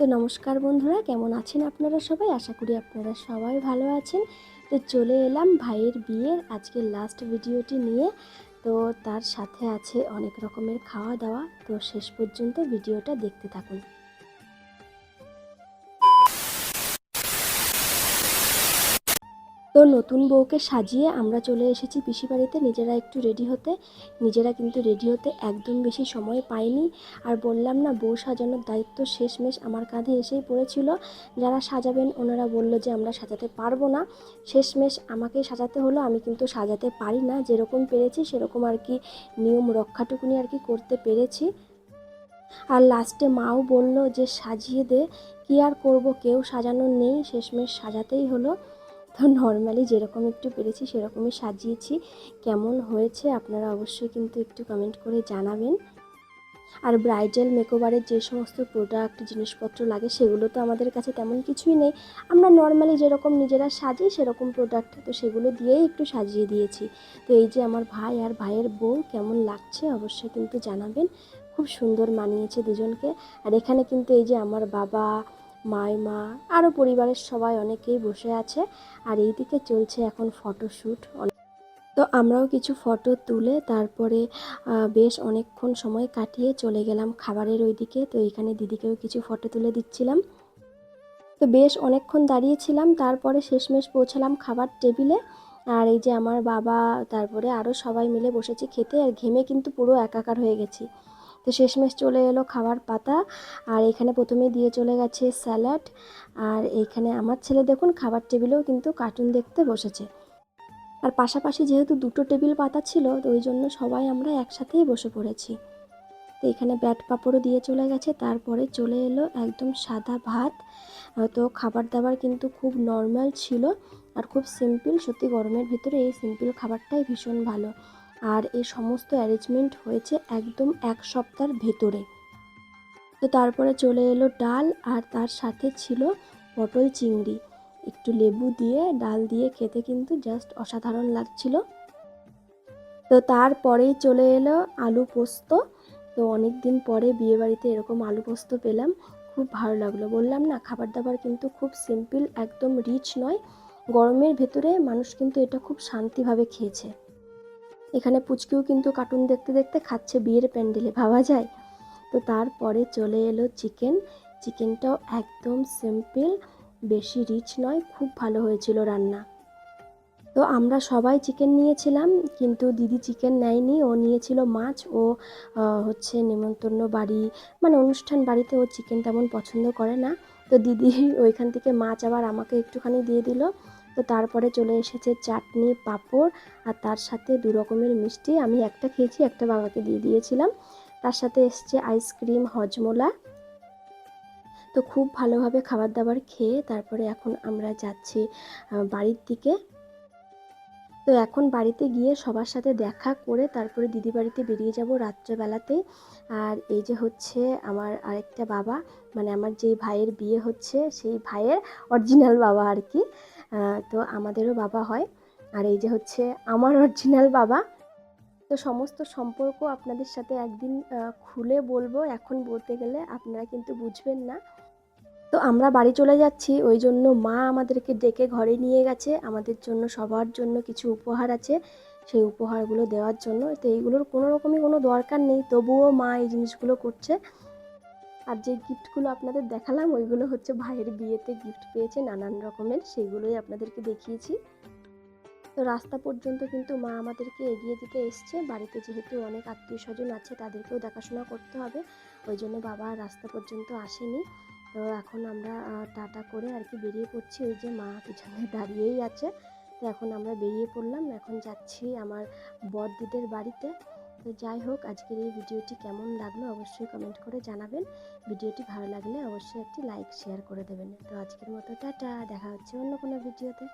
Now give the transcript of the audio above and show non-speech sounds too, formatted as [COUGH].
তো নমস্কার বন্ধুরা, কেমন আছেন আপনারা সবাই? আশা করি আপনারা সবাই ভালো আছেন। তো চলে এলাম ভাইয়ের বিয়ের আজকে লাস্ট ভিডিওটি নিয়ে। তো তার সাথে আছে অনেক রকমের খাওয়া দাওয়া তো শেষ পর্যন্ত ভিডিওটা দেখতে থাকুন। তো নতুন বউকে সাজিয়ে আমরা চলে এসেছি পিসি বাড়িতে নিজেরা একটু রেডি হতে। নিজেরা কিন্তু রেডি হতে একদম বেশি সময় পাইনি। আর বললাম না, বউ সাজানোর দায়িত্ব শেষমেশ আমার কাঁধে এসেই পড়েছিল। যারা সাজাবেন ওনারা বলল যে আমরা সাজাতে পারব না। শেষমেশ আমাকেই সাজাতে হলো, আমি কিন্তু সাজাতে পারি না। যেরকম পেরেছি সেরকম আর কি নিয়ম রক্ষাটুকুনি আর কি করতে পেরেছি। আর লাস্টে মাও বলল যে সাজিয়ে দে। কী আর করব? কেউ সাজানোর নেই। শেষমেশ সাজাতেই হলো। তো নর্মালি যেরকম একটু পেরেছি সেরকমই সাজিয়েছি। কেমন হয়েছে আপনারা অবশ্যই কিন্তু একটু কমেন্ট করে জানাবেন। আর ব্রাইডাল মেকওভারের যে সমস্ত প্রোডাক্ট জিনিসপত্র লাগে সেগুলো তো আমাদের কাছে তেমন কিছুই নেই। আমরা নর্মালি যেরকম নিজেরা সাজি সেরকম প্রোডাক্ট তো সেগুলো দিয়েই একটু সাজিয়ে দিয়েছি। তো এই যে আমার ভাই আর ভাইয়ের বউ কেমন লাগছে অবশ্যই কিন্তু জানাবেন। খুব সুন্দর মানিয়েছে দুজনকে। আর এখানে কিন্তু এই যে আমার বাবা মাইমা আরও পরিবারের সবাই অনেকেই বসে আছে আর এইদিকে চলছে এখন ফটোশ্যুট। তো আমরাও কিছু ফটো তুলে তারপরে বেশ অনেকক্ষণ সময় কাটিয়ে চলে গেলাম খাবারের ওইদিকে। তো এইখানে দিদিকেও কিছু ফটো তুলে দিচ্ছিলাম। তো বেশ অনেকক্ষণ দাঁড়িয়েছিলাম, তারপরে শেষমেশ পৌঁছালাম খাবার টেবিলে। আর এই যে আমার বাবা, তারপরে আরও সবাই মিলে বসেছি খেতে, আর ঘেমে কিন্তু পুরো একাকার হয়ে গেছি। তো শেষমেশ চলে এলো খাবার পাতা। আর এখানে প্রথমেই দিয়ে চলে গেছে স্যালাড। আর এইখানে আমার ছেলে দেখুন খাবার টেবিলেও কিন্তু কার্টুন দেখতে বসেছে। আর পাশাপাশি যেহেতু দুটো টেবিল পাতা ছিল, তো ওই জন্য সবাই আমরা একসাথেই বসে পড়েছি। তো এখানে ব্যাট পাঁপড়ও দিয়ে চলে গেছে। তারপরে চলে এলো একদম সাদা ভাত। তো খাবার দাবার কিন্তু খুব নর্মাল ছিল। আর খুব সিম্পল, সত্যি গরমের ভিতরে এই সিম্পল খাবারটাই ভীষণ ভালো। আর এই সমস্ত অ্যারেঞ্জমেন্ট হয়েছে একদম এক সপ্তাহের ভেতরে। তো তারপরে চলে এলো ডাল আর তার সাথে ছিল পটল চিংড়ি। একটু লেবু দিয়ে, ডাল দিয়ে খেতে কিন্তু জাস্ট অসাধারণ লাগছিল। তো তারপরেই চলে এলো আলু পোস্ত। তো অনেক দিন পরে বিয়েবাড়িতে এরকম আলু পোস্ত পেলাম, খুব ভালো লাগল। বললাম না খাবার দাবার কিন্তু খুব সিম্পল একদম রিচ নয়। গরমের ভেতরে মানুষ কিন্তু এটা খুব শান্তিভাবে খেয়েছে। এখানে পুচকিও কিন্তু কার্টুন দেখতে দেখতে খাচ্ছে বিয়ের প্যান্ডেলে, ভাবা যায়? তো তারপরে চলে এলো চিকেন চিকেনটাও একদম সিম্পল বেশি রিচ নয়, খুব ভালো হয়েছিল রান্না। তো আমরা সবাই চিকেন নিয়েছিলাম, কিন্তু দিদি চিকেন নেয়নি, ও নিয়েছিল মাছ, ও হচ্ছে নেমন্তন্ন বাড়ি মানে অনুষ্ঠান বাড়িতে ও চিকেন তেমন পছন্দ করে না। তো দিদি ওইখান থেকে মাছ আবার আমাকে একটুখানি দিয়ে দিল। তো তারপরে চলে এসেছে চাটনি, পাঁপড় আর তার সাথে দু রকমের মিষ্টি। আমি একটা খেয়েছি, একটা বাবাকে দিয়ে দিয়েছিলাম। তার সাথে এসছে আইসক্রিম, হজমোলা। তো খুব ভালোভাবে খাবার দাবার খেয়ে তারপরে এখন আমরা যাচ্ছি বাড়ির দিকে। তো এখন বাড়িতে গিয়ে সবার সাথে দেখা করে তারপরে দিদি বাড়িতে বেরিয়ে যাব রাত্রেবেলাতেই আর এই যে হচ্ছে আমার আরেকটা বাবা মানে আমার যেই ভাইয়ের বিয়ে হচ্ছে, সেই ভাইয়ের অরিজিনাল বাবা আর কি। তো আমাদেরও বাবা হয়। আর এই যে হচ্ছে আমার অরিজিনাল বাবা, তো সমস্ত সম্পর্ক আপনাদের সাথে একদিন খুলে বলব। এখন বলতে গেলে আপনারা কিন্তু বুঝবেন না। তো আমরা বাড়ি চলে যাচ্ছি। ওই জন্য মা আমাদেরকে ডেকে ঘরে নিয়ে গেছে। আমাদের জন্য সবার জন্য কিছু উপহার আছে। সেই উপহারগুলো দেওয়ার জন্য। তো এইগুলোর কোনো রকমই কোনো দরকার নেই। তবুও মা এই জিনিসগুলো করছে। আর যে গিফটগুলো আপনাদের দেখালাম, ওইগুলো হচ্ছে ভাইয়ের বিয়েতে গিফট পেয়েছে, নানান রকমের। সেগুলোই আপনাদেরকে দেখিয়েছি। তো রাস্তা পর্যন্ত কিন্তু মা আমাদেরকে এগিয়ে দিতে এসছে। বাড়িতে যেহেতু অনেক আত্মীয় স্বজন আছে, তাদেরকেও দেখাশোনা করতে হবে। ওই জন্য বাবা রাস্তা পর্যন্ত আসেনি। তো এখন আমরা টাটা করে আর কি বেরিয়ে পড়ছি। ওই যে মা পিছনে [LAUGHS] দাঁড়িয়েই আছে। তো এখন আমরা বেরিয়ে পড়লাম। এখন যাচ্ছি আমার বড়দিদের বাড়িতে। তো যাই হোক, আজকের এই ভিডিওটি কেমন লাগল অবশ্যই কমেন্ট করে জানাবেন। ভিডিওটি ভালো লাগলে অবশ্যই একটি লাইক শেয়ার করে দেবেন। তো আজকের মতো, টাটা। দেখা হচ্ছে অন্য কোনো ভিডিওতে।